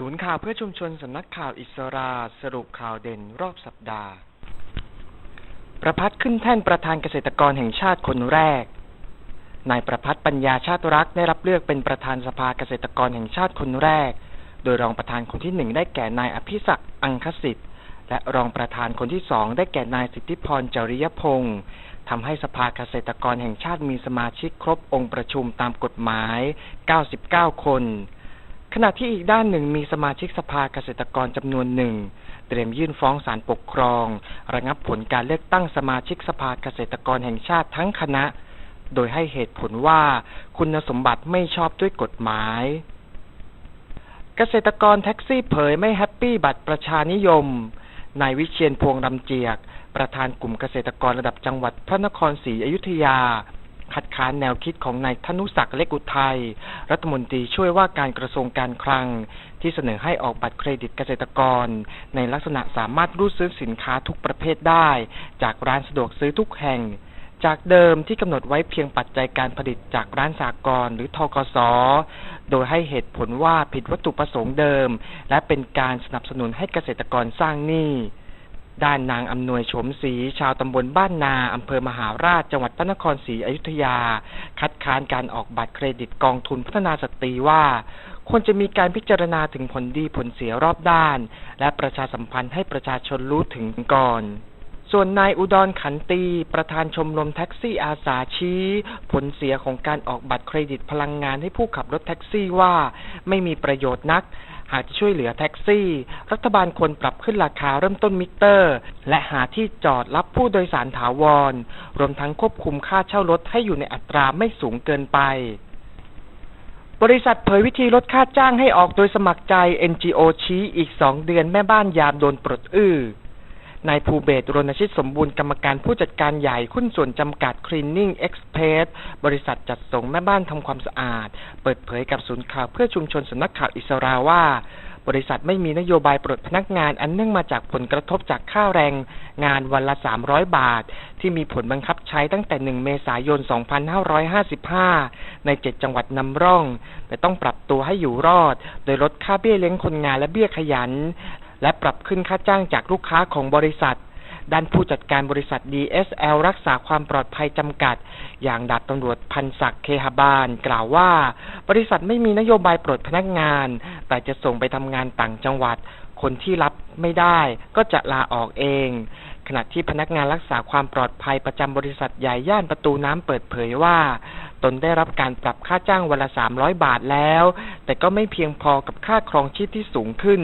ศูนย์ข่าวเพื่อชุมชนสำนักข่าวอิสราสรุปข่าวเด่นรอบสัปดาห์ ประพัฒขึ้นแท่นประธานเกษตรกรแห่งชาติคนแรก นายประพัฒปัญญาชาติรักได้รับเลือกเป็นประธานสภาเกษตรกรแห่งชาติคนแรก โดยรองประธานคนที่หนึ่งได้แก่นายอภิศักดิ์อังคสิทธิ์ และรองประธานคนที่สองได้แก่นายสิทธิพรจริยพงศ์ทำให้สภาเกษตรกรแห่งชาติมีสมาชิกครบองค์ประชุมตามกฎหมาย 99 คน ขณะที่อีกด้านหนึ่งมีสมาชิกสภาเกษตรกรจำนวนหนึ่ง เตรียมยื่นฟ้องศาลปกครอง ระงับผลการเลือกตั้งสมาชิกสภาเกษตรกรแห่งชาติทั้งคณะ โดยให้เหตุผลว่าคุณสมบัติไม่ชอบด้วยกฎหมาย เกษตรกรแท็กซี่เผยไม่แฮปปี้บัตรประชานิยมนายวิเชียนพวงรำเจียก ประธานกลุ่มเกษตรกรระดับจังหวัดพระนครศรีอยุธยา คัดค้านแนวคิดของนายธนุศักดิ์เล็กอุทัยรัฐมนตรีช่วยว่าการกระทรวงการคลัง ที่เสนอให้ออกบัตรเครดิตเกษตรกร ในลักษณะสามารถรูดซื้อสินค้าทุกประเภทได้ จากร้านสะดวกซื้อทุกแห่ง จากเดิมที่กำหนดไว้เพียงปัจจัยการผลิตจากร้านสากลหรือทกสโดยให้เหตุผลว่าผิดวัตถุประสงค์เดิม และเป็นการสนับสนุนให้เกษตรกรสร้างหนี้ ด้านนางอำนวยโฉมศรีชาวตำบลบ้านนาอำเภอมหาราชจังหวัดพระนครศรีอยุธยา คัดค้านการออกบัตรเครดิตกองทุนพัฒนาสตรีว่า ควรจะมีการพิจารณาถึงผลดีผลเสียรอบด้าน และประชาสัมพันธ์ให้ประชาชนรู้ถึงก่อน ส่วนนายอุดรขันตี ประธานชมรมแท็กซี่อาสาชี้ ผลเสียของการออกบัตรเครดิตพลังงานให้ผู้ขับรถแท็กซี่ว่าไม่มีประโยชน์นัก หากจะช่วยเหลือแท็กซี่ รัฐบาลควรปรับขึ้นราคาเริ่มต้นมิเตอร์ และหาที่จอดรับผู้โดยสารถาวร รวมทั้งควบคุมค่าเช่ารถให้อยู่ในอัตราไม่สูงเกินไปบริษัทเผยวิธีลดค่าจ้างให้ออกโดยสมัครใจ NGO ชี้อีก2เดือนแม่บ้านยามโดนปลดอื้อ นายภูเบศรณชิตสมบูรณ์กรรมการผู้จัดการใหญ่หุ้นส่วนจำกัด Cleaning Express บริษัทจัดส่งแม่บ้านทำความสะอาด เปิดเผยกับศูนย์ข่าวเพื่อชุมชนสำนักข่าวอิสราว่า บริษัทไม่มีนโยบายปลดพนักงานอันเนื่องมาจากผลกระทบจากค่าแรงงานวันละ 300 บาท ที่มีผลบังคับใช้ตั้งแต่ 1 เมษายน 2555 ใน 7 จังหวัดนำร่อง แต่ต้องปรับตัวให้อยู่รอด โดยลดค่าเบี้ยเลี้ยงคนงานและเบี้ยขยัน และปรับขึ้นค่าจ้างจากลูกค้าของบริษัท ด้านผู้จัดการบริษัท DSL รักษาความปลอดภัยจำกัด อย่างดาบตำรวจพันศักดิ์เคหบาล กล่าวว่า บริษัทไม่มีนโยบายปลดพนักงาน แต่จะส่งไปทำงานต่างจังหวัด คนที่รับไม่ได้ก็จะลาออกเองขณะที่พนักงานรักษาความปลอดภัยประจำบริษัทใหญ่ย่านประตูน้ำเปิดเผยว่า นได้รับการปรับค่าจ้างวันละ 300 บาทแล้ว แต่ก็ไม่เพียงพอกับค่าครองชีพที่สูงขึ้น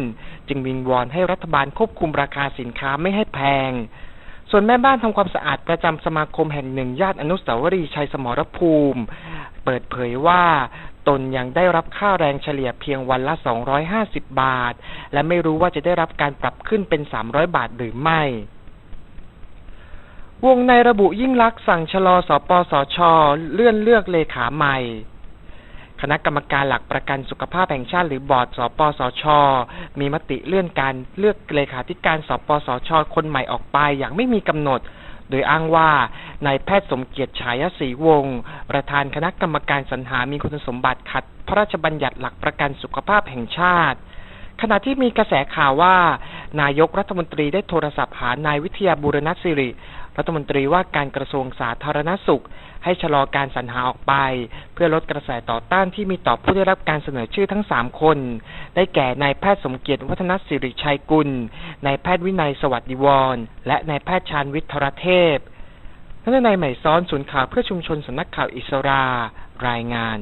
จึงวิงวอนให้รัฐบาลควบคุมราคาสินค้าไม่ให้แพง ส่วนแม่บ้านทำความสะอาดประจำสมาคมแห่งหนึ่งย่านอนุสาวรีย์ชัยสมรภูมิ เปิดเผยว่าตนยังได้รับค่าแรงเฉลี่ยเพียงวันละ 250 บาท และไม่รู้ว่าจะได้รับการปรับขึ้นเป็น 300 บาทหรือไม่ วงในระบุยิ่งลักษณ์สั่งชะลอสปสชเลื่อนเลือกเลขาใหม่ คณะกรรมการหลักประกันสุขภาพแห่งชาติหรือบอร์ดสปสช มีมติเลื่อนการเลือกเลขาธิการสปสช คนใหม่ออกไปอย่างไม่มีกำหนด โดยอ้างว่านายแพทย์สมเกียรติฉายศรีวงศ์ประธานคณะกรรมการสรรหามีคุณสมบัติขัด พระราชบัญญัติหลักประกันสุขภาพแห่งชาติขณะที่มีกระแสข่าวว่า นายกรัฐมนตรีได้โทรศัพท์หานายวิทยาบูรณศิริ รัฐมนตรีว่าการกระทรวงสาธารณสุข ให้ชะลอการสรรหาออกไป เพื่อลดกระแสต่อต้านที่มีต่อผู้ได้รับการเสนอชื่อทั้ง 3 คน ได้แก่นายแพทย์สมเกียรติวัฒนศิริชัยกุล นายแพทย์วินัยสวัสดิวร และนายแพทย์ชาญวิทย์ธรเทพนันนายใหม่ซ้อนศูนย์ข่าวเพื่อชุมชนสำนักข่าวอิสรารายงาน